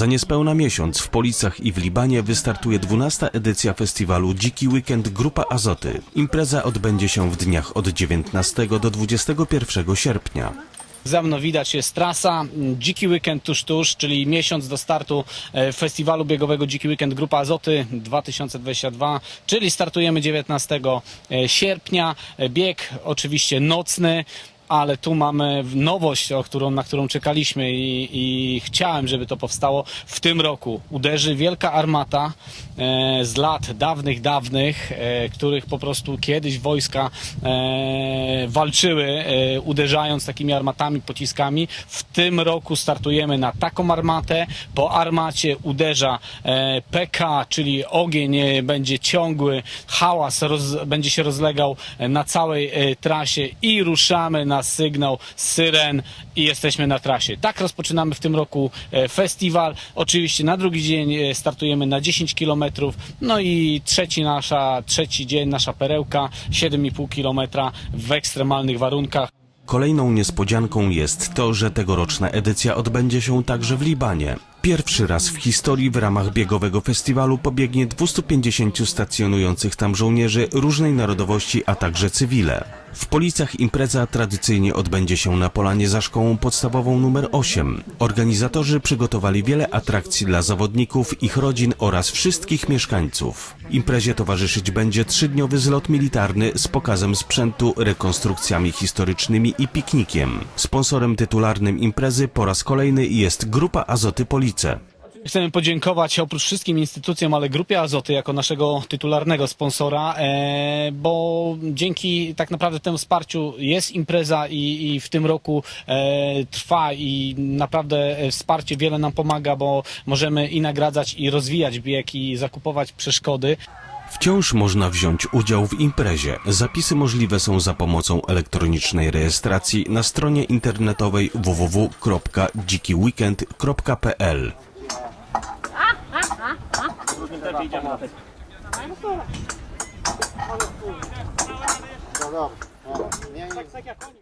Za niespełna miesiąc w Policach i w Libanie wystartuje 12. edycja festiwalu Dziki Weekend Grupa Azoty. Impreza odbędzie się w dniach od 19 do 21 sierpnia. Za mną widać jest trasa Dziki Weekend tuż tuż, czyli miesiąc do startu e, festiwalu biegowego Dziki Weekend Grupa Azoty 2022, czyli startujemy 19 sierpnia. E, Bieg oczywiście nocny. Ale tu mamy nowość, o którą, na którą czekaliśmy i, i chciałem, żeby to powstało. W tym roku uderzy wielka armata e, z lat dawnych, dawnych, e, których po prostu kiedyś wojska e, walczyły, e, uderzając takimi armatami, pociskami. W tym roku startujemy na taką armatę. Po armacie uderza e, PK, czyli ogień e, będzie ciągły, hałas roz, będzie się rozlegał e, na całej e, trasie i ruszamy na sygnał syren i jesteśmy na trasie. Tak rozpoczynamy w tym roku e, festiwal. Oczywiście na drugi dzień e, startujemy na 10 km, no i trzeci nasza, trzeci dzień, nasza perełka, 7,5 km w ekstremalnych warunkach. Kolejną niespodzianką jest to, że tegoroczna edycja odbędzie się także w Libanie. Pierwszy raz w historii w ramach biegowego festiwalu pobiegnie 250 stacjonujących tam żołnierzy różnej narodowości, a także cywile. W Policach impreza tradycyjnie odbędzie się na polanie za szkołą podstawową numer 8. Organizatorzy przygotowali wiele atrakcji dla zawodników, ich rodzin oraz wszystkich mieszkańców. Imprezie towarzyszyć będzie trzydniowy zlot militarny z pokazem sprzętu, rekonstrukcjami historycznymi i piknikiem. Sponsorem tytularnym imprezy po raz kolejny jest Grupa Azoty Chcemy podziękować oprócz wszystkim instytucjom, ale Grupie Azoty jako naszego tytularnego sponsora, e, bo dzięki tak naprawdę temu wsparciu jest impreza i, i w tym roku e, trwa i naprawdę wsparcie wiele nam pomaga, bo możemy i nagradzać i rozwijać bieg i zakupować przeszkody. Wciąż można wziąć udział w imprezie. Zapisy możliwe są za pomocą elektronicznej rejestracji na stronie internetowej www.dzikiweekend.pl.